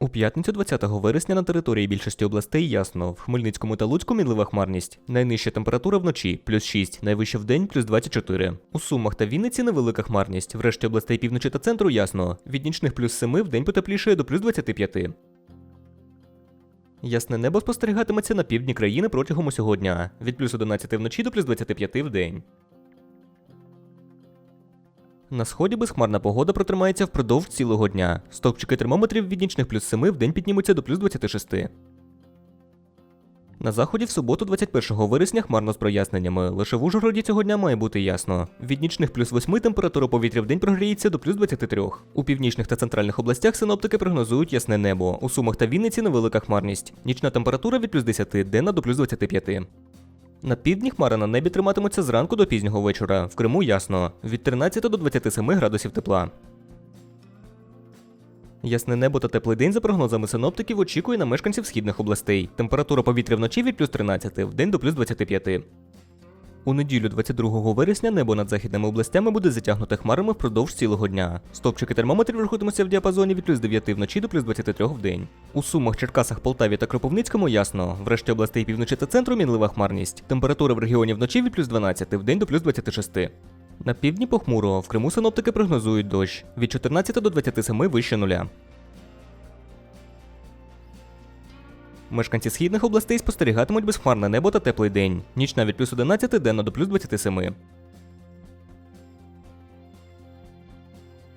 У п'ятницю 20 вересня на території більшості областей ясно. В Хмельницькому та Луцьку мінлива хмарність. Найнижча температура вночі плюс 6, найвища в день плюс 24. У Сумах та Вінниці невелика хмарність. В решті областей півночі та центру ясно. Від нічних плюс 7 в день потеплішає до плюс 25. Ясне небо спостерігатиметься на півдні країни протягом усього дня. Від плюс 11 вночі до плюс 25 в день. На сході безхмарна погода протримається впродовж цілого дня. Стовпчики термометрів від нічних плюс 7 в день піднімуться до плюс 26. На заході в суботу 21 вересня хмарно з проясненнями. Лише в Ужгороді цього дня має бути ясно. Від нічних плюс 8 температура повітря в день прогріється до плюс 23. У північних та центральних областях синоптики прогнозують ясне небо. У Сумах та Вінниці невелика хмарність. Нічна температура від плюс 10, денна до плюс 25. На півдні хмари на небі триматимуться зранку до пізнього вечора. В Криму ясно. Від 13 до 27 градусів тепла. Ясне небо та теплий день за прогнозами синоптиків очікує на мешканців східних областей. Температура повітря вночі від плюс 13, в день до плюс 25. У неділю 22 вересня небо над західними областями буде затягнуте хмарами впродовж цілого дня. Стопчики термометрів рухатимуться в діапазоні від плюс 9 вночі до плюс 23 в день. У Сумах, Черкасах, Полтаві та Кропивницькому ясно. В решті областей півночі та центру мінлива хмарність. Температура в регіоні вночі від плюс 12, в день до плюс 26. На півдні похмуро, в Криму синоптики прогнозують дощ від 14 до 27 вище нуля. Мешканці східних областей спостерігатимуть безхмарне небо та теплий день. Ніч навіть плюс 11, денно до плюс 27.